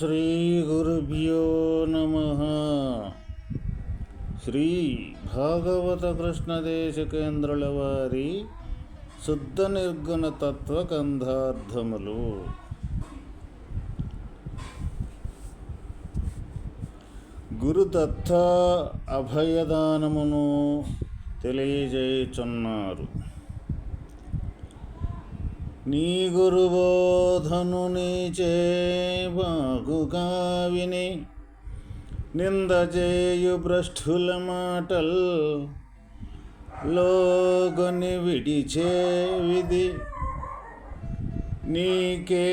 శ్రీ గురుభ్యో నమ. శ్రీ భాగవత కృష్ణదేశకేంద్రుల వారి శుద్ధ నిర్గుణ తత్వకంధార్థములు గురుదత్త అభయదానమును తెలియజేయుచున్నారు. నీ గురుబోధను నీచే బాగుగా విని నింద చేయు భ్రష్టుల మాటల్ లోగొని విడిచే విధి. నీకే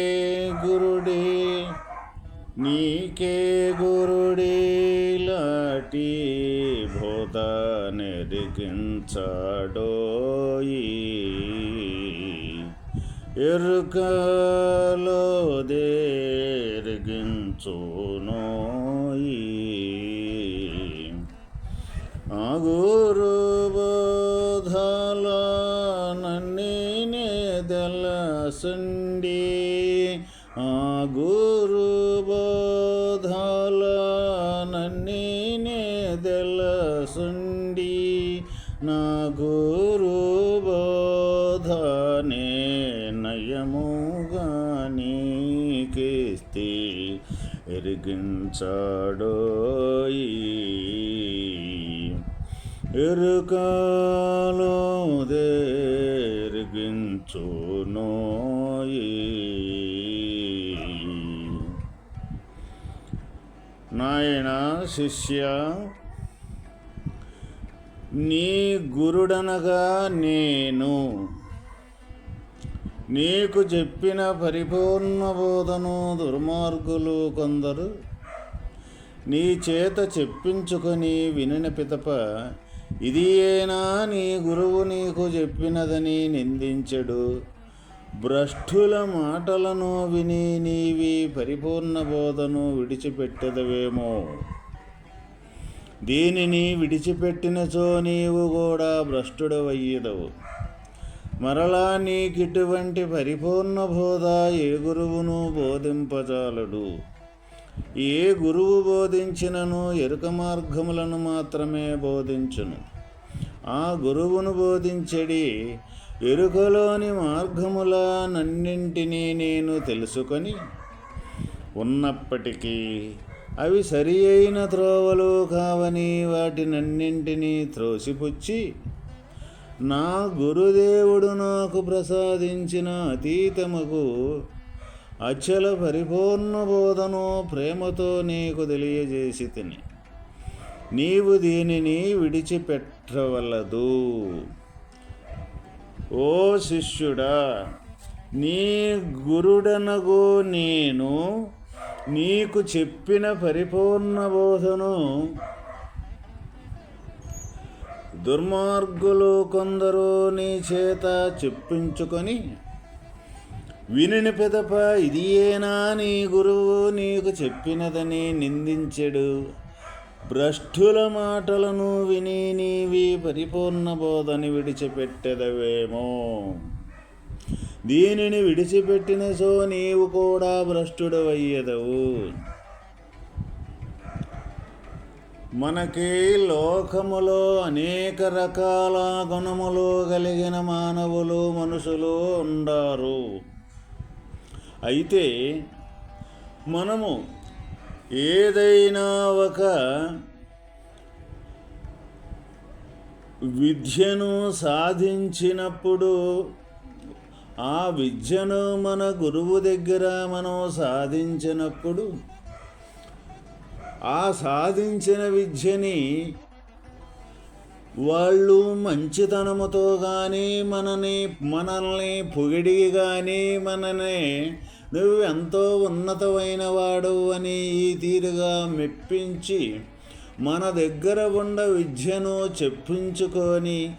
గురుడే నీకే గురుడే లాటి భూత నెరిగించాడోయి ఎరుకలో దేరిగించునోయి ఆ గురు బోధల నన్నే దెలసండి చాడోయి ఎరుకాలో దేర్గించునోయి నాయన శిష్య నీ గురుడనగా నేను నీకు చెప్పిన పరిపూర్ణ బోధను దుర్మార్గులు కొందరు నీ చేత చెప్పించుకొని వినిన పితప ఇది ఏనా నీ గురువు నీకు చెప్పినదని నిందించడు. భ్రష్టుల మాటలను విని నీవి పరిపూర్ణ బోధను విడిచిపెట్టదవేమో. దీనిని విడిచిపెట్టినచో నీవు కూడా భ్రష్టుడవయ్యదవు. మరలా నీకిటువంటి పరిపూర్ణ బోధ ఏ గురువును బోధింపజాలడు? ఏ గురువు బోధించినను ఎరుక మార్గములను మాత్రమే బోధించును. ఆ గురువును బోధించడి ఎరుకలోని మార్గముల నన్నింటినీ నేను తెలుసుకొని ఉన్నప్పటికీ అవి సరి అయిన త్రోవలు కావని వాటినన్నింటినీ త్రోసిపుచ్చి నా గురుదేవుడు నాకు ప్రసాదించిన అతీతముకు అచల పరిపూర్ణ బోధను ప్రేమతో నీకు తెలియజేసి తిని. నీవు దీనిని విడిచిపెట్టవలదు. ఓ శిష్యుడా నీ గురుడనగు నేను నీకు చెప్పిన పరిపూర్ణ బోధను దుర్మార్గులు కొందరు నీ చేత చెప్పించుకొని వినిని పెదప ఇది ఏనా నీ గురువు నీకు చెప్పినదని నిందించెడు. భ్రష్టుల మాటలను విని నీవి పరిపూర్ణ బోధని విడిచిపెట్టెదవేమో. దీనిని విడిచిపెట్టిన సో నీవు కూడా భ్రష్టుడవయ్యదవు. మనకి లోకములో అనేక రకాల గుణములు కలిగిన మానవులు మనుషులు ఉండారు. అయితే మనము ఏదైనా ఒక విద్యను సాధించినప్పుడు ఆ విద్యను మన గురువు దగ్గర మనం సాధించినప్పుడు ఆ సాధించిన విద్యని వాళ్ళు మంచితనముతో కానీ మనని మనల్ని పొగిడి కానీ మనని నువ్వు ఎంతో ఉన్నతమైన వాడు అని ఈ తీరుగా మెప్పించి మన దగ్గర ఉన్న విద్యను చెప్పించుకొని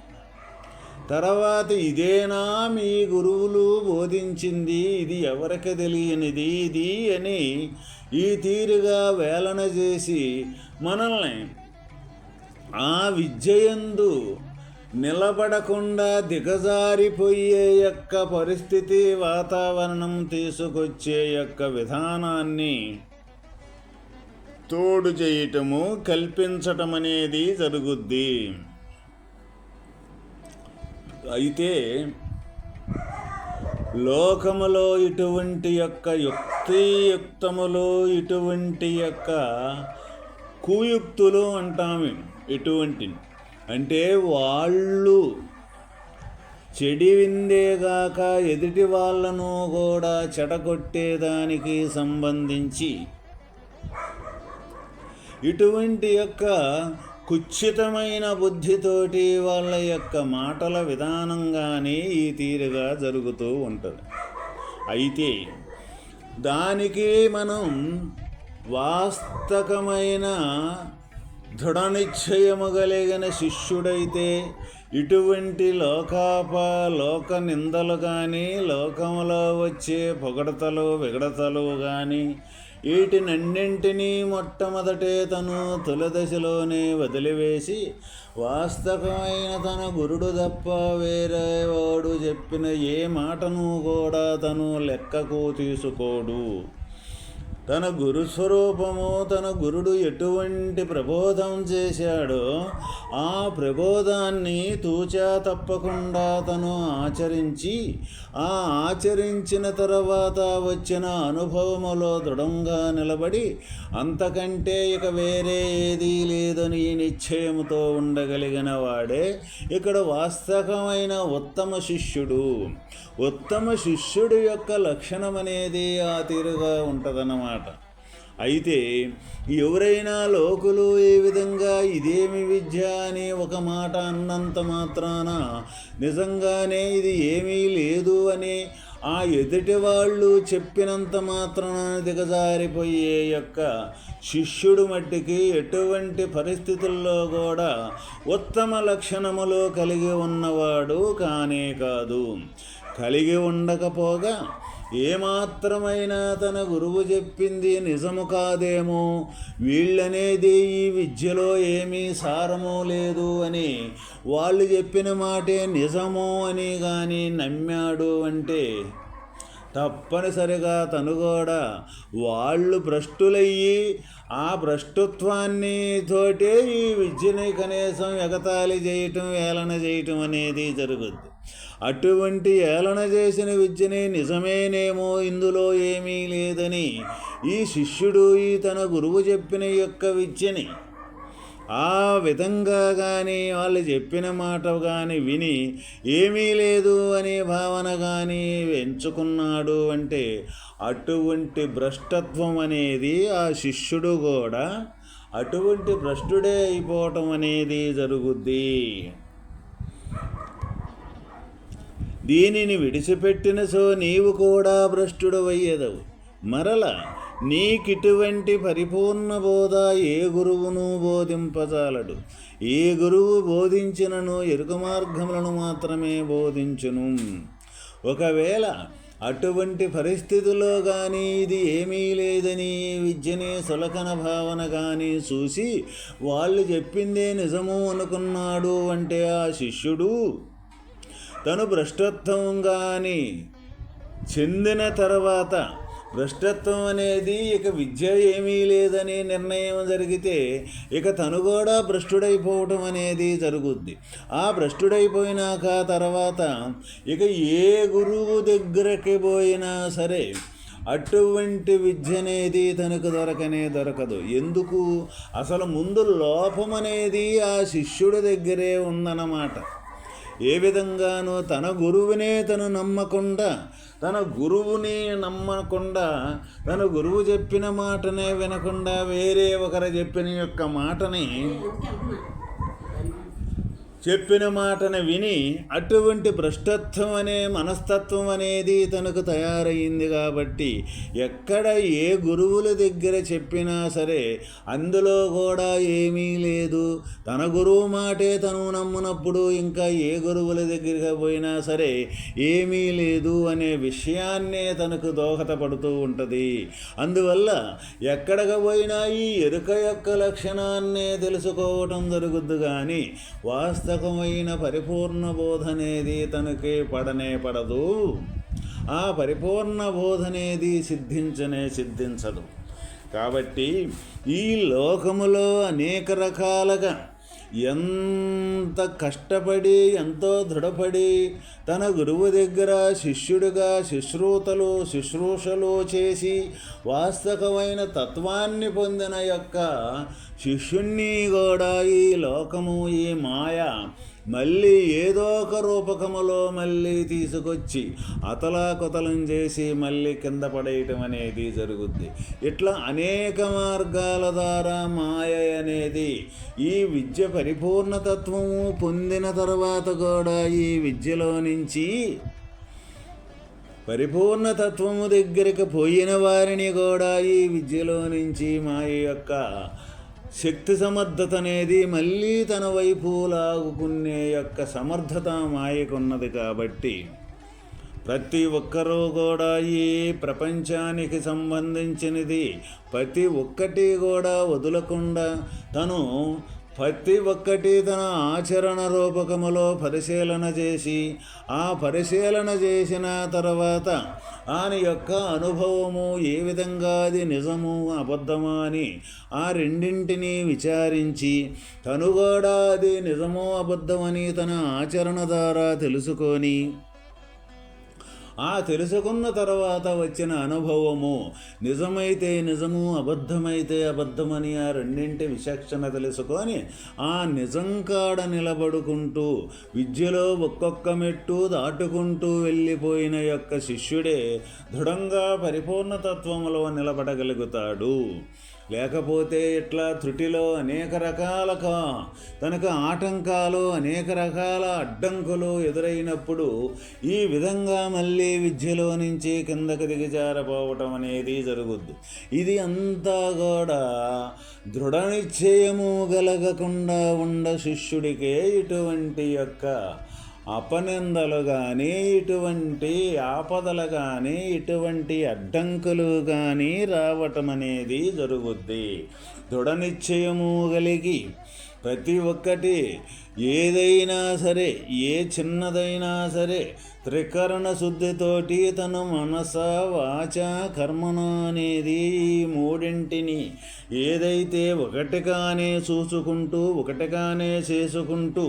తర్వాత ఇదేనా మీ గురువులు బోధించింది? ఇది ఎవరికి తెలియనిది? ఇది అని ఈ తీరుగా వేలన చేసి మనల్ని ఆ విద్యయందు నిలబడకుండా దిగజారిపోయే యొక్క పరిస్థితి వాతావరణం తీసుకొచ్చే యొక్క విధానాన్ని తోడు చేయటము కల్పించటం అనేది జరుగుద్ది. అయితే లోకములో ఇటువంటి యొక్క యుక్తియుక్తములు ఇటువంటి యొక్క కుయుక్తులు అంటాము ఇటువంటి అంటే వాళ్ళు చెడి విందేగాక ఎదుటి వాళ్ళను కూడా చెడగొట్టేదానికి సంబంధించి ఇటువంటి యొక్క కుచ్చితమైన బుద్ధితోటి వాళ్ళ యొక్క మాటల విధానంగానే ఈ తీరుగా జరుగుతూ ఉంటుంది. అయితే దానికి మనం వాస్తవమైన దృఢ నిశ్చయము కలిగిన శిష్యుడైతే ఇటువంటి లోకాప లోక నిందలు కానీ లోకంలో వచ్చే పొగడతలు విగడతలు కానీ వీటినన్నింటినీ మొట్టమొదటే తను తొలిదశలోనే వదిలివేసి వాస్తవమైన తన గురుడు తప్ప వేరే వాడు చెప్పిన ఏ మాటను కూడా తను లెక్కకు తీసుకోడు. తన గురు స్వరూపము తన గురుడు ఎటువంటి ప్రబోధం చేశాడో ఆ ప్రబోధాన్ని తూచా తప్పకుండా తను ఆచరించి ఆ ఆచరించిన తర్వాత వచ్చిన అనుభవములో దృఢంగా నిలబడి అంతకంటే ఇక వేరే ఏదీ లేదని నిశ్చయముతో ఉండగలిగిన వాడే ఇక్కడ వాస్తవమైన ఉత్తమ శిష్యుడు. ఉత్తమ శిష్యుడి యొక్క లక్షణం అనేది ఆ తీరుగా ఉంటుందన్నమాట. అయితే ఎవరైనా లోకులు ఏ విధంగా ఇదేమి విద్య అని ఒక మాట అన్నంత మాత్రాన నిజంగానే ఇది ఏమీ లేదు అని ఆ ఎదుటి వాళ్ళు చెప్పినంత మాత్రాన దిగజారిపోయే యొక్క శిష్యుడు మట్టికి ఎటువంటి పరిస్థితుల్లో కూడా ఉత్తమ లక్షణములు కలిగి ఉన్నవాడు కానే కాదు. కలిగి ఉండకపోగా ఏమాత్రమైనా తన గురువు చెప్పింది నిజము కాదేమో? వీళ్ళనేది ఈ విద్యలో ఏమీ సారము లేదు అని వాళ్ళు చెప్పిన మాటే నిజము అని కానీ నమ్మాడు అంటే తప్పనిసరిగా తను కూడా వాళ్ళు భ్రష్టులయ్యి ఆ భ్రష్టుత్వాన్ని తోటే ఈ విద్యని కనీసం ఎగతాళి చేయటం వేలన చేయటం అనేది జరుగుద్ది. అటువంటి ఏలన చేసిన విద్యని నిజమేనేమో ఇందులో ఏమీ లేదని ఈ శిష్యుడు ఈ తన గురువు చెప్పిన యొక్క విద్యని ఆ విధంగా కానీ వాళ్ళు చెప్పిన మాట కానీ విని ఏమీ లేదు అనే భావన కానీ ఎంచుకున్నాడు అంటే అటువంటి భ్రష్టత్వం అనేది ఆ శిష్యుడు కూడా అటువంటి భ్రష్టుడే అయిపోవటం అనేది జరుగుద్ది. దీనిని విడిచిపెట్టిన సో నీవు కూడా భ్రష్టుడవయ్యేదవు. మరల నీకిటువంటి పరిపూర్ణ బోధ ఏ గురువును బోధింపజాలడు. ఏ గురువు బోధించినను ఎరుక మార్గములను మాత్రమే బోధించును. ఒకవేళ అటువంటి పరిస్థితుల్లో కానీ ఇది ఏమీ లేదని విద్యని సులకన భావన కానీ చూసి వాళ్ళు చెప్పిందే నిజము అనుకున్నాడు అంటే ఆ శిష్యుడు తను భ్రష్టత్వం కానీ చెందిన తర్వాత భ్రష్టత్వం అనేది ఇక విద్య ఏమీ లేదని నిర్ణయం జరిగితే ఇక తను కూడా భ్రష్టుడైపోవటం అనేది జరుగుద్ది. ఆ భ్రష్టుడైపోయినాక తర్వాత ఇక ఏ గురువు దగ్గరకి పోయినా సరే అటువంటి విద్య అనేది తనకు దొరకనే దొరకదు. ఎందుకు? అసలు ముందు లోపం అనేది ఆ శిష్యుడి దగ్గరే ఉందన్నమాట. ఏ విధంగానో తన గురువునే తను నమ్మకుండా తన గురువుని నమ్మకుండా తన గురువు చెప్పిన మాటనే వినకుండా వేరే ఒకరు చెప్పిన యొక్క మాటని చెప్పిన మాటను విని అటువంటి భ్రష్టత్వం అనే మనస్తత్వం అనేది తనకు తయారయ్యింది కాబట్టి ఎక్కడ ఏ గురువుల దగ్గర చెప్పినా సరే అందులో కూడా ఏమీ లేదు. తన గురువు మాటే తను నమ్మునప్పుడు ఇంకా ఏ గురువుల దగ్గరికి పోయినా సరే ఏమీ లేదు అనే విషయాన్నే తనకు దోహదపడుతూ ఉంటుంది. అందువల్ల ఎక్కడికి పోయినా ఈ ఎరుక యొక్క లక్షణాన్నే తెలుసుకోవటం జరుగుద్దు కానీ వాస్తవ రకమైన పరిపూర్ణ బోధ అనేది తనకి పడనే పడదు. ఆ పరిపూర్ణ బోధ అనేది సిద్ధించనే సిద్ధించదు. కాబట్టి ఈ లోకములో అనేక రకాలుగా ఎంత కష్టపడి ఎంతో దృఢపడి తన గురువు దగ్గర శిష్యుడిగా శుశ్రూతలు శుశ్రూషలు చేసి వాస్తవమైన తత్వాన్ని పొందిన యొక్క శిష్యుణ్ణి కూడా ఈ లోకము ఈ మాయ మళ్ళీ ఏదో ఒక రూపకములో మళ్ళీ తీసుకొచ్చి అతలాకుతలం చేసి మళ్ళీ కింద పడేయటం అనేది జరుగుద్ది. ఇట్లా అనేక మార్గాల ద్వారా మాయ అనేది ఈ విద్య పరిపూర్ణతత్వము పొందిన తర్వాత కూడా ఈ విద్యలో నుంచి పరిపూర్ణతత్వము దగ్గరికి పోయిన వారిని కూడా ఈ విద్యలో నుంచి మాయ యొక్క శక్తి సమర్థత అనేది మళ్ళీ తన వైపు లాగుకునే యొక్క సమర్థత మాయకున్నది కాబట్టి ప్రతి ఒక్కరూ కూడా ఈ ప్రపంచానికి సంబంధించినది ప్రతి ఒక్కటి కూడా వదలకుండా తను ప్రతి ఒక్కటి తన ఆచరణ రూపకములో పరిశీలన చేసి ఆ పరిశీలన చేసిన తర్వాత ఆయన యొక్క అనుభవము ఏ విధంగా అది నిజము అబద్ధమా అని ఆ రెండింటినీ విచారించి తను కూడా అది నిజమో అబద్ధమని తన ఆచరణ ద్వారా తెలుసుకొని ఆ తెలుసుకున్న తర్వాత వచ్చిన అనుభవము నిజమైతే నిజము అబద్ధమైతే అబద్ధమని ఆ రెండింటి విచక్షణ తెలుసుకొని ఆ నిజం కాడ నిలబడుకుంటూ విద్యలో ఒక్కొక్క మెట్టు దాటుకుంటూ వెళ్ళిపోయిన యొక్క శిష్యుడే దృఢంగా పరిపూర్ణతత్వములో నిలబడగలుగుతాడు. లేకపోతే ఇట్లా త్రుటిలో అనేక రకాల తనకు ఆటంకాలు అనేక రకాల అడ్డంకులు ఎదురైనప్పుడు ఈ విధంగా మళ్ళీ విద్యలో నుంచి కిందకి దిగజారపోవటం అనేది జరుగుద్ది. ఇది అంతా కూడా దృఢ నిశ్చయము గలగకుండా ఉండ శిష్యుడికే ఇటువంటి యొక్క అపనిందలు కానీ ఇటువంటి ఆపదలు కానీ ఇటువంటి అడ్డంకులు కానీ రావటం అనేది జరుగుద్ది. దృఢ నిశ్చయము కలిగి ప్రతి ఒక్కటి ఏదైనా సరే ఏ చిన్నదైనా సరే త్రికరణ శుద్ధితోటి తన మనస వాచ కర్మణ అనేది ఈ మూడింటిని ఏదైతే ఒకటిగానే చూసుకుంటూ ఒకటిగానే చేసుకుంటూ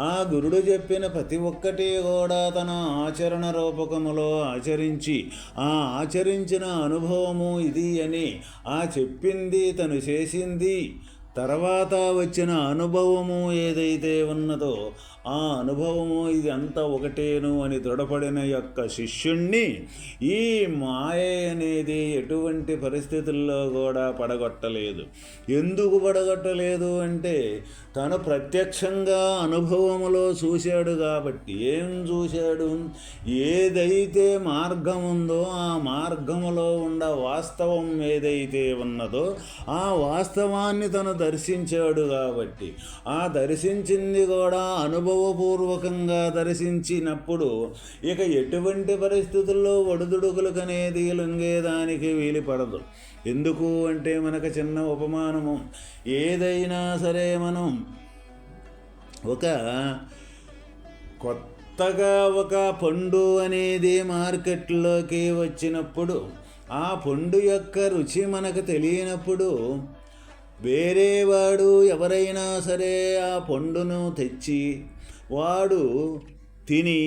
ఆ గురుడు చెప్పిన ప్రతి ఒక్కటి కూడా తన ఆచరణ రూపకములో ఆచరించి ఆ ఆచరించిన అనుభవము ఇది అని ఆ చెప్పింది తను చేసింది తర్వాత వచ్చిన అనుభవము ఏదైతే ఉన్నదో ఆ అనుభవము ఇది అంతా ఒకటేను అని దృఢపడిన యొక్క శిష్యుణ్ణి ఈ మాయ అనేది ఎటువంటి పరిస్థితుల్లో కూడా పడగొట్టలేదు. ఎందుకు పడగొట్టలేదు అంటే తను ప్రత్యక్షంగా అనుభవములో చూశాడు కాబట్టి. ఏం చూశాడు? ఏదైతే మార్గం ఉందో ఆ మార్గములో ఉన్న వాస్తవం ఏదైతే ఉన్నదో ఆ వాస్తవాన్ని తను దర్శించాడు కాబట్టి. ఆ దర్శించింది కూడా అనుభవం అనుభవపూర్వకంగా దర్శించినప్పుడు ఇక ఎటువంటి పరిస్థితుల్లో ఒడుదుడుకులకు కనేది లొంగేదానికి వీలుపడదు. ఎందుకు అంటే మనకు చిన్న ఉపమానము. ఏదైనా సరే మనం ఒక కొత్తగా ఒక పండు అనేది మార్కెట్లోకి వచ్చినప్పుడు ఆ పండు యొక్క రుచి మనకు తెలియనప్పుడు వేరేవాడు ఎవరైనా సరే ఆ పండును తెచ్చి వాడు తిని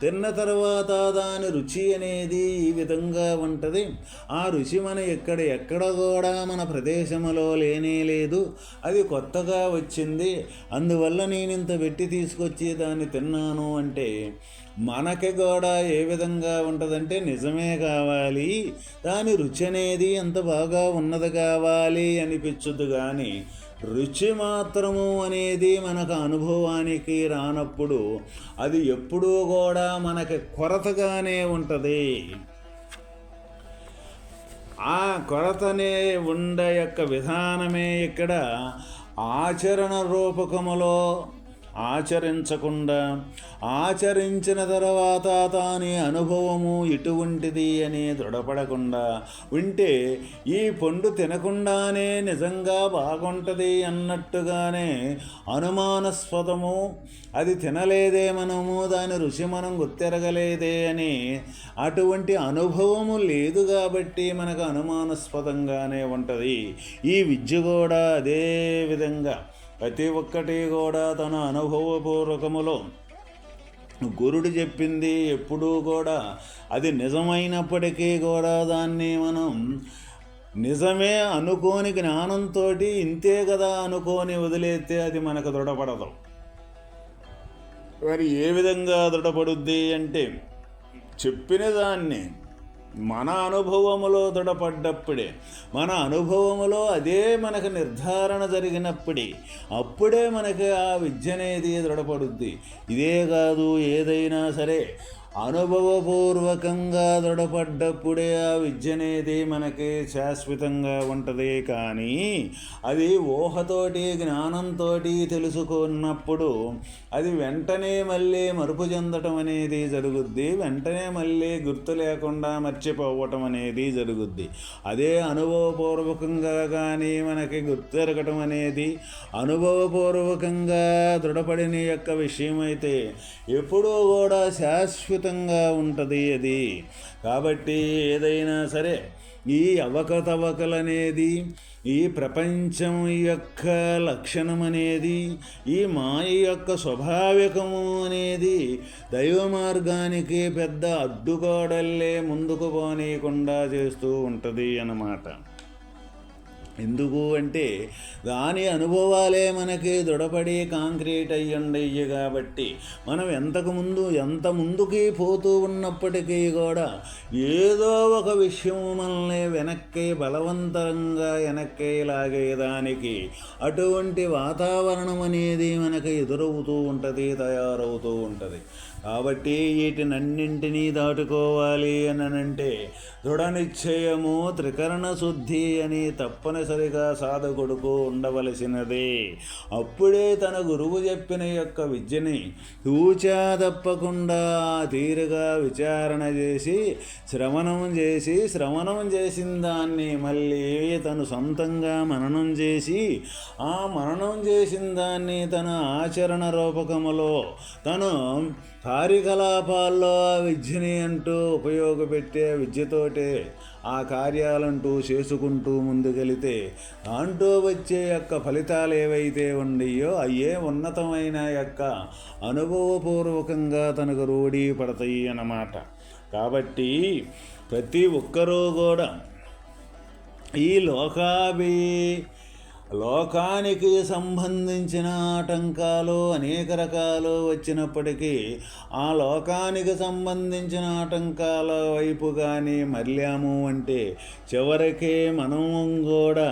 తిన్న తర్వాత దాని రుచి అనేది ఈ విధంగా ఉంటుంది. ఆ రుచి మన ఎక్కడ ఎక్కడ కూడా మన ప్రదేశంలో లేనే లేదు. అది కొత్తగా వచ్చింది. అందువల్ల నేను ఇంత పెట్టి తీసుకొచ్చి దాన్ని తిన్నాను అంటే మనకి కూడా ఏ విధంగా ఉంటుందంటే నిజమే కావాలి. దాని రుచి అనేది ఎంత బాగా ఉన్నది కావాలి అనిపించదు కానీ రుచి మాత్రము అనేది మనకు అనుభవానికి రానప్పుడు అది ఎప్పుడూ కూడా మనకి కొరతగానే ఉంటుంది. ఆ కొరతనే ఉండ యొక్క విధానమే ఇక్కడ ఆచరణ రూపకములో ఆచరించకుండా ఆచరించిన తర్వాత తాని అనుభవము ఇటువంటిది అని దృఢపడకుండా ఉంటే ఈ పండు తినకుండానే నిజంగా బాగుంటుంది అన్నట్టుగానే అనుమానాస్పదము. అది తినలేదే మనము దాని రుచి మనం గుర్తెరగలేదే అని అటువంటి అనుభవము లేదు కాబట్టి మనకు అనుమానాస్పదంగానే ఉంటుంది. ఈ విద్య కూడా అదే విధంగా ప్రతి ఒక్కటి కూడా తన అనుభవపూర్వకములో గురుడు చెప్పింది ఎప్పుడూ కూడా అది నిజమైనప్పటికీ కూడా దాన్ని మనం నిజమే అనుకోని జ్ఞానంతో ఇంతే కదా అనుకోని వదిలేస్తే అది మనకు దృఢపడదు. మరి ఏ విధంగా దృఢపడుద్ది అంటే చెప్పిన దాన్ని మన అనుభవములో దృఢపడ్డప్పుడే మన అనుభవములో అదే మనకు నిర్ధారణ జరిగినప్పుడే అప్పుడే మనకి ఆ విద్య అనేది దృఢపడుద్ది. ఇదే కాదు ఏదైనా సరే అనుభవపూర్వకంగా దృఢపడ్డప్పుడే ఆ విద్య అనేది మనకి శాశ్వతంగా ఉంటుంది. కానీ అది ఊహతోటి జ్ఞానంతో తెలుసుకున్నప్పుడు అది వెంటనే మళ్ళీ మరుపు చెందటం అనేది జరుగుద్ది. వెంటనే మళ్ళీ గుర్తు లేకుండా మర్చిపోవటం అనేది జరుగుద్ది. అదే అనుభవపూర్వకంగా కానీ మనకి గుర్తెరగటం అనేది అనుభవపూర్వకంగా దృఢపడిన యొక్క విషయం అయితే ఎప్పుడూ కూడా శాశ్వత అద్భుతంగా ఉంటుంది అది. కాబట్టి ఏదైనా సరే ఈ అవకతవకలనేది ఈ ప్రపంచం యొక్క లక్షణం అనేది ఈ మాయ యొక్క స్వభావికము అనేది దైవ మార్గానికి పెద్ద అడ్డుగోడల్లే ముందుకు పోనీయకుండా చేస్తూ ఉంటుంది అన్నమాట. ఎందుకు అంటే దాని అనుభవాలే మనకి దృఢపడి కాంక్రీట్ అయ్యుండయ్యి కాబట్టి మనం ఎంతకుముందు ఎంత ముందుకి పోతూ ఉన్నప్పటికీ కూడా ఏదో ఒక విషయం మనల్ని వెనక్కి బలవంతంగా వెనక్కి లాగేదానికి అటువంటి వాతావరణం అనేది మనకి ఎదురవుతూ ఉంటుంది తయారవుతూ ఉంటుంది. కాబట్టి వీటినన్నింటినీ దాటుకోవాలి అని అంటే దృఢ నిశ్చయము త్రికరణ శుద్ధి అని తప్పనిసరిగా సాధకుడుకు ఉండవలసినదే. అప్పుడే తన గురువు చెప్పిన యొక్క విద్యని తూచా తప్పకుండా తీరుగా విచారణ చేసి శ్రవణం చేసి శ్రవణం చేసిన దాన్ని మళ్ళీ తను సొంతంగా మననం చేసి ఆ మననం చేసిన దాన్ని తన ఆచరణ రూపకములో తను కార్యకలాపాల్లో ఆ విద్యని అంటూ ఉపయోగపెట్టే విద్యతోటే ఆ కార్యాలంటూ చేసుకుంటూ ముందుకెళితే దాంట్లో వచ్చే యొక్క ఫలితాలు ఏవైతే ఉన్నాయో అయ్యే ఉన్నతమైన యొక్క అనుభవపూర్వకంగా తనకు రూఢీ పడతాయి అన్నమాట. కాబట్టి ప్రతి ఒక్కరూ కూడా ఈ లోకాభి లోకానికి సంబంధించిన ఆటంకాలు అనేక రకాలు వచ్చినప్పటికీ ఆ లోకానికి సంబంధించిన ఆటంకాల వైపు కానీ మళ్ళాము అంటే చివరికి మనం కూడా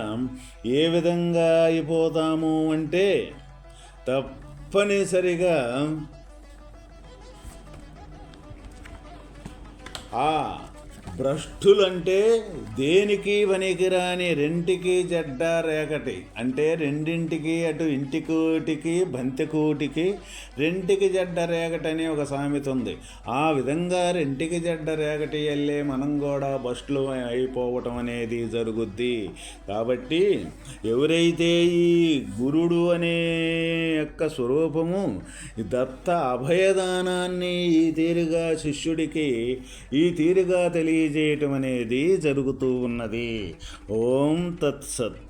ఏ విధంగా అయిపోతాము అంటే తప్పనిసరిగా ఆ భ్రష్టులంటే దేనికి పనికిరాని రెంటికి జడ్డ రేకటి? అంటే రెండింటికి అటు ఇంటికోటికి బంతికోటికి రెంటికి జడ్డ రేకటి అని ఒక సామెత ఉంది. ఆ విధంగా రెంటికి జడ్డ రేకటి వెళ్ళే మనం కూడా భ్రష్టులు అయిపోవటం అనేది జరుగుద్ది. కాబట్టి ఎవరైతే ఈ గురుడు అనే యొక్క స్వరూపము దత్త అభయదానాన్ని ఈ తీరుగా శిష్యుడికి ఈ తీరుగా తెలియ తెలియజేయటం అనేది జరుగుతూ ఉన్నది. ఓం తత్సత్.